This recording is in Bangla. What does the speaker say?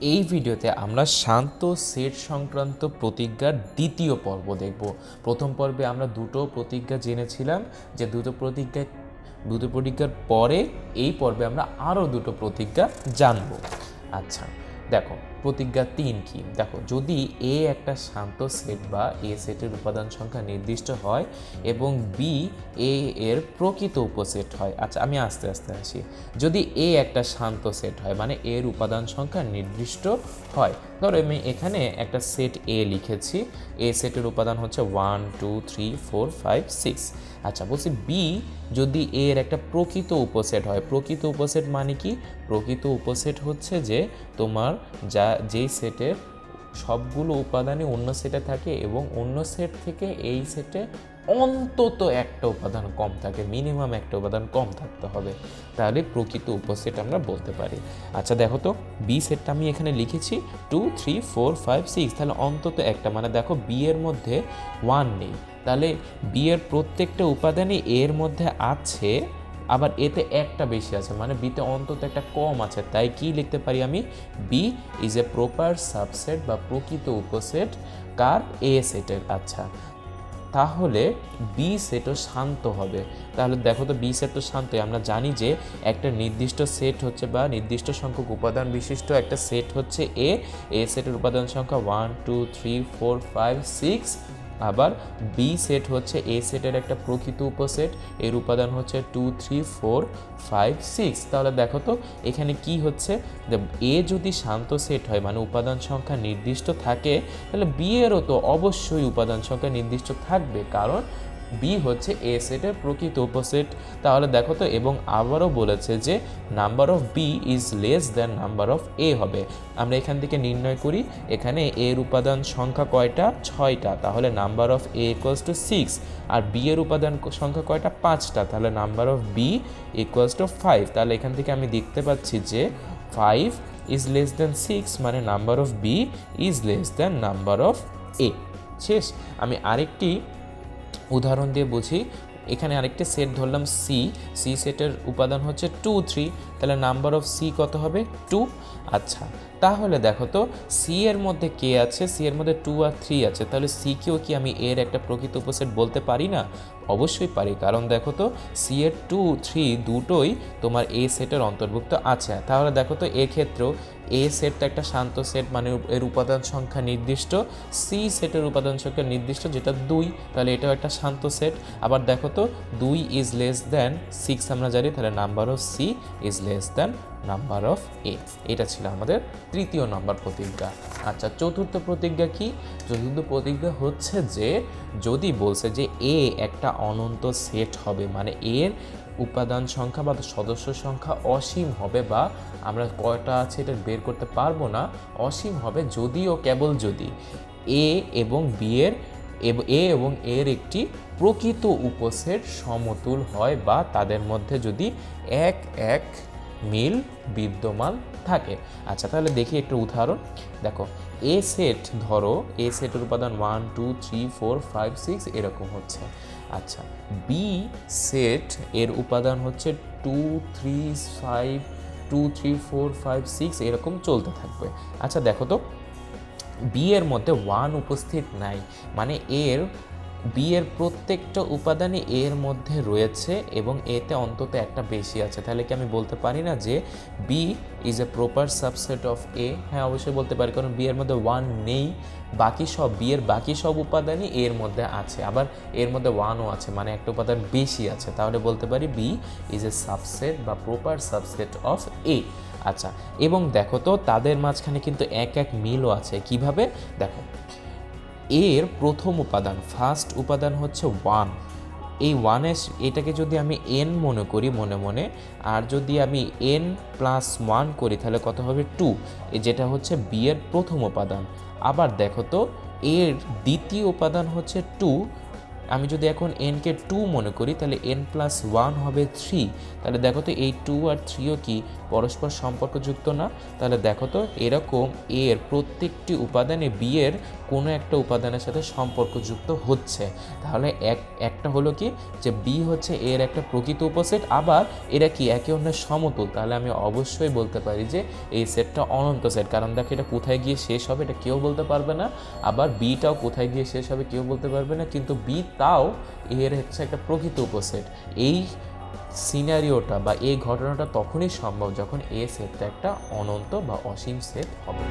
এই ভিডিওতে আমরা শান্ত সেট সংক্রান্ত প্রতিজ্ঞার দ্বিতীয় পর্ব দেখব। প্রথম পর্বে আমরা দুটো প্রতিজ্ঞা জেনেছিলাম যে দুটো প্রতিজ্ঞা, দুটো প্রতিজ্ঞার পরে এই পর্বে আমরা আরও দুটো প্রতিজ্ঞা জানব। আচ্ছা দেখো প্রতিজ্ঞা তিন কি? দেখো, যদি এ একটা শান্ত সেট বা এ সেটের উপাদান সংখ্যা নির্দিষ্ট হয় এবং বি এ এর প্রকৃত উপসেট হয় আচ্ছা আমি আস্তে আস্তে আসি। যদি এ একটা শান্ত সেট হয় মানে এর উপাদান সংখ্যা নির্দিষ্ট হয়, ধরো আমি এখানে একটা সেট এ লিখেছি এ সেটের উপাদান হচ্ছে one two three four five six আচ্ছা বলছি বি যদি এর একটা প্রকৃত উপসেট হয়, প্রকৃত উপসেট মানে কি? প্রকৃত উপসেট হচ্ছে যে তোমার যা যেই সেটের সবগুলো উপাদানই অন্য সেটে থাকে এবং অন্য সেট থেকে এই সেটে অন্তত একটা উপাদান কম থাকে, মিনিমাম একটা উপাদান কম থাকতে হবে। তাহলে প্রকৃত উপসেট আমরা বলতে পারি। আচ্ছা দেখো তো বি সেটটা আমি এখানে লিখেছি two three four five six তাহলে অন্তত একটা মানে দেখো বি এর মধ্যে ওয়ান নেই। তাহলে বি এর প্রত্যেকটা উপাদানই এর মধ্যে আছে আবার এতে একটা বেশি আছে মানে বিতে অন্তত একটা কম আছে। তাই কি লিখতে পারি আমি? B is a proper subset বা প্রকৃত উপসেট কার? এ সেটের আচ্ছা। তাহলে বি সেটও শান্ত হবে। তাহলে দেখো তো বি সেট তো শান্তই। আমরা জানি যে একটা নির্দিষ্ট সেট হচ্ছে বা নির্দিষ্ট সংখ্যক উপাদান বিশিষ্ট একটা সেট হচ্ছে এ এ সেটের উপাদান সংখ্যা one two three four five six আবার বি সেট হচ্ছে এ সেটের একটা প্রকৃত উপসেট, এর উপাদান হচ্ছে two three four five six তাহলে দেখো তো, এখানে কি হচ্ছে? যে এ যদি শান্ত সেট হয় মানে উপাদান সংখ্যা নির্দিষ্ট থাকে, তাহলে বি এরও তো অবশ্যই উপাদান সংখ্যা নির্দিষ্ট থাকবে। কারণ বি হচ্ছে এ সেটের প্রকৃত উপসেট তাহলে দেখো তো, এবং আবারও বলেছে যে number of B is less than number of A হবে। আমরা এখান থেকে নির্ণয় করি, এখানে এর উপাদান সংখ্যা কয়টা? ছয়টা। তাহলে number of A equals to six R B এর উপাদান সংখ্যা কয়টা? পাঁচটা। তাহলে number of B equals to five তাহলে এখান থেকে আমি দেখতে পাচ্ছি যে five is less than six মানে number of B is less than number of A শেষ। আমি আরেকটি উদাহরণ দিয়ে বুঝি। এখানে আরেকটি সেট ধরলাম সি সি সেটের উপাদান হচ্ছে টু থ্রি তাহলে নাম্বার অফ সি কত হবে? টু আচ্ছা তাহলে দেখো তো সি এর মধ্যে কে আছে? সি এর মধ্যে টু আর থ্রি আছে। তাহলে সিকেও কি আমি এর একটা প্রকৃত উপসেট বলতে পারি না? অবশ্যই পারি, কারণ দেখো তো সি এর টু থ্রি দুটোই তোমার এ সেটের অন্তর্ভুক্ত আছে। তাহলে দেখো তো, এক্ষেত্রেও এ সেটটা একটা শান্ত সেট মানে এর উপাদান সংখ্যা নির্দিষ্ট সি সেটের উপাদান সংখ্যা নির্দিষ্ট, যেটা দুই, তাহলে এটাও একটা শান্ত সেট আবার দেখো তো, দুই ইজ লেস দ্যান সিক্স আমরা জানি, তাহলে number of C is less than number of A এটা ছিল আমাদের তৃতীয় নম্বর প্রতিজ্ঞা। আচ্ছা চতুর্থ প্রতিজ্ঞা কি? চতুর্থ প্রতিজ্ঞা হচ্ছে যে, যদি বলছে যে এ একটা অনন্ত সেট হবে মানে এর উপাদান সংখ্যা বা সদস্য সংখ্যা অসীম হবে বা আমরা কয়টা আছে এটা বের করতে পারব না, অসীম হবে যদিও, কেবল যদি এ এবং বি এর এ এবং এর একটি প্রকৃত উপসেট সমতুল হয় বা তাদের মধ্যে যদি এক এক মিল বিদ্যমান থাকে। আচ্ছা তাহলে দেখি একটু উদাহরণ। দেখো এ সেট ধরো এ সেটের উপাদান one two three four five six এরকম হচ্ছে। আচ্ছা বি সেট এর উপাদান হচ্ছে two three five two three four five six এরকম চলতে থাকবে। আচ্ছা দেখো তো বি এর মধ্যে ওয়ান উপস্থিত নাই মানে এর বি এর প্রত্যেকটা উপাদানই এর মধ্যে রয়েছে এবং এতে অন্তত একটা বেশি আছে। তাহলে কি আমি বলতে পারি না যে B is a proper subset of A হ্যাঁ অবশ্যই বলতে পারি, কারণ বি এর মধ্যে ওয়ান নেই। বাকি সব বি এর বাকি সব উপাদানই এর মধ্যে আছে। আবার এর মধ্যে ওয়ানও আছে মানে একটা উপাদান বেশি আছে। তাহলে বলতে পারি বি ইজ এ সাবসেট বা প্রপার সাবসেট অফ এ আচ্ছা এবং দেখো তো, তাদের মাঝখানে কিন্তু এক এক মিলও আছে। কীভাবে? দেখো এর প্রথম উপাদান ফার্স্ট উপাদান হচ্ছে ওয়ান এই ওয়ানের এটাকে যদি আমি এন মনে করি, মনে মনে, আর যদি আমি এন প্লাস ওয়ান করি, তাহলে কত হবে টু যেটা হচ্ছে বি এর প্রথম উপাদান। আবার দেখো তো, এর দ্বিতীয় উপাদান হচ্ছে টু আমি যদি এখন এনকে টু মনে করি, তাহলে এন প্লাস ওয়ান হবে থ্রি তাহলে দেখো তো এই টু আর থ্রিও কি? পরস্পর সম্পর্কযুক্ত না? তাহলে দেখো তো এরকম এর প্রত্যেকটি উপাদানে বি এর কোনো একটা উপাদানের সাথে সম্পর্কযুক্ত হচ্ছে। তাহলে এক, একটা হলো কি? যে বি হচ্ছে এর একটা প্রকৃত উপসেট, আবার এরা কি? একে অন্যের সমতুল তাহলে আমি অবশ্যই বলতে পারি যে এই সেটটা অনন্ত সেট। কারণ দেখো এটা কোথায় গিয়ে শেষ হবে এটা কেউ বলতে পারবে না। আবার বিটাও কোথায় গিয়ে শেষ হবে কেউ বলতে পারবে না। কিন্তু বি তাও এর হচ্ছে একটা প্রকৃত উপসেট। এই সিনারিওটা বা এই ঘটনাটা তখনই সম্ভব যখন এ সেটটা একটা অনন্ত বা অসীম সেট হবে।